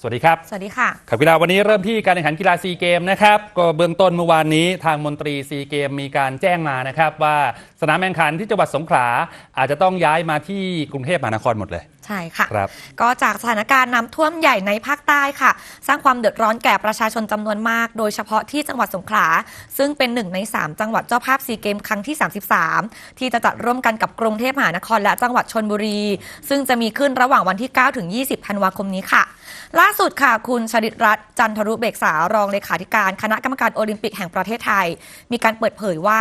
สวัสดีครับ สวัสดีค่ะขับกีฬาวันนี้เริ่มที่การแข่งขันกีฬาซีเกมนะครับก็เบื้องต้นเมื่อวานนี้ทางมนตรีซีเกมมีการแจ้งมานะครับ ว่าสนามแข่งขันที่จังหวัดสงขลาอาจจะต้องย้ายมาที่กรุงเทพมหานครหมดเลย ใช่ค่ะครับก็จากสถานการณ์น้ำท่วมใหญ่ในภาคใต้ค่ะ สร้างความเดือดร้อนแก่ประชาชนจำนวนมาก โดยเฉพาะที่จังหวัดสงขลาซึ่งเป็นหนึ่งใน 3 จังหวัดเจ้าภาพซีเกมครั้งที่ 33 ที่จะจัดร่วมกันกับกรุงเทพมหานครและจังหวัดชนบุรี ซึ่งจะมีขึ้นระหว่างวันที่ 9 ถึง 20 ธันวาคมนี้ค่ะ ล่าสุดค่ะ คุณชริตรัตน์จันทรุเบกษารองเลขาธิการ คณะกรรมการโอลิมปิกแห่งประเทศไทย มีการเปิดเผยว่า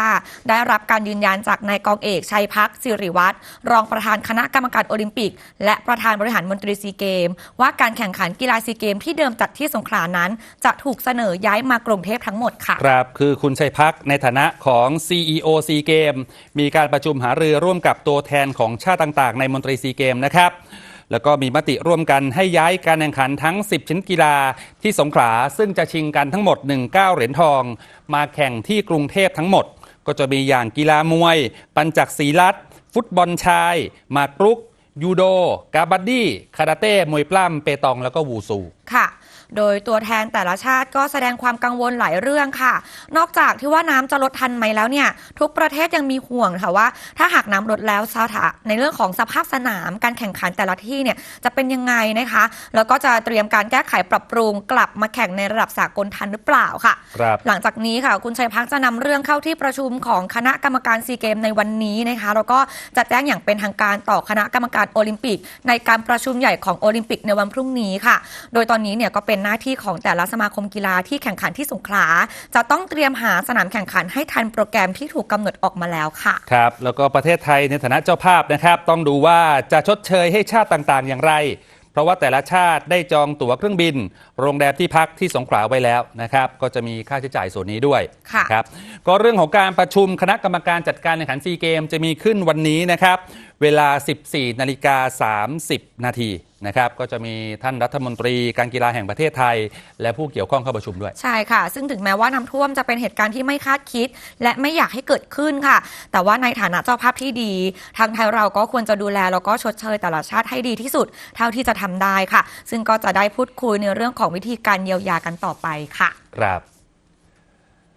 ได้รับการยืนยันจากนายกองเอกชัยพักสิริวัตรรองประธานคณะกรรมการโอลิมปิก และประธานบริหารมนตรีซีเกม ว่าการแข่งขันกีฬาซีเกมที่เดิมจัดที่สงขลานั้น จะถูกเสนอย้ายมากรุงเทพทั้งหมดค่ะครับคือคุณชัยพักในฐานะของ CEO ซีเกมมีการประชุมหารือร่วมกับตัวแทนของชาติต่างๆ ในมนตรีซีเกมนะครับ แล้วก็มีมติร่วมกันให้ย้ายการแข่งขันทั้ง 10 ชนิดกีฬาที่สงขลาซึ่งจะชิงกันทั้งหมด 19 เหรียญทอง มาแข่งที่กรุงเทพทั้งหมด ก็จะมีอย่างกีฬามวย ปัญจักศีลัดฟุตบอลชายมากรุกยูโด กาบัดดี้ คาราเต้ มวยปล้ำ เปตอง แล้วก็วูซู ค่ะ โดยตัวแทนแต่ละชาติก็แสดงความกังวลหลายเรื่องค่ะ นอกจากที่ว่าน้ำจะลดทันไหมแล้วเนี่ย ทุกประเทศยังมีห่วงค่ะว่า ถ้าหากน้ำลดแล้วสถาในเรื่องของสภาพสนามการแข่งขันแต่ละที่เนี่ยจะเป็นยังไงนะคะ แล้วก็จะเตรียมการแก้ไขปรับปรุงกลับมาแข่งในระดับสากลทันหรือเปล่าค่ะครับหลังจากนี้ค่ะ คุณชัยพักจะนำเรื่องเข้าที่ประชุมของคณะกรรมการซีเกมในวันนี้นะคะแล้วก็จะแจ้งอย่างเป็นทางการต่อคณะกรรมการโอลิมปิก ในการประชุมใหญ่ของโอลิมปิกในวันพรุ่งนี้ค่ะ โดยตอนนี้เนี่ยก็เป็นหน้าที่ของแต่ละสมาคมกีฬาที่แข่งขันที่สงขลา จะต้องเตรียมหาสนามแข่งขันให้ทันโปรแกรมที่ถูกกำหนดออกมาแล้วค่ะ ครับ แล้วก็ประเทศไทยในฐานะเจ้าภาพนะครับ ต้องดูว่าจะชดเชยให้ชาติต่างๆ อย่างไร เพราะว่าแต่ละชาติได้จองตั๋วเครื่องบิน โรงแรมที่พักที่สงขลาไว้แล้วนะครับ ก็จะมีค่าใช้จ่ายส่วนนี้ด้วยค่ะครับ ก็เรื่องของการประชุมคณะกรรมการจัดการแข่งขันซีเกมจะมีขึ้นวันนี้นะครับเวลา 14 นาฬิกา 30 นาทีนะครับก็จะมีท่านรัฐมนตรีการกีฬาแห่งประเทศไทย และผู้เกี่ยวข้องเข้าประชุมด้วย ใช่ค่ะ ซึ่งถึงแม้ว่าน้ำท่วมจะเป็นเหตุการณ์ที่ไม่คาดคิด และไม่อยากให้เกิดขึ้นค่ะ แต่ว่าในฐานะเจ้าภาพที่ดี ทางไทยเราก็ควรจะดูแลแล้วก็ชดเชยแต่ละชาติให้ดีที่สุด เท่าที่จะทำได้ค่ะ ซึ่งก็จะได้พูดคุยในเรื่องของวิธีการเยียวยากันต่อไปค่ะ ครับ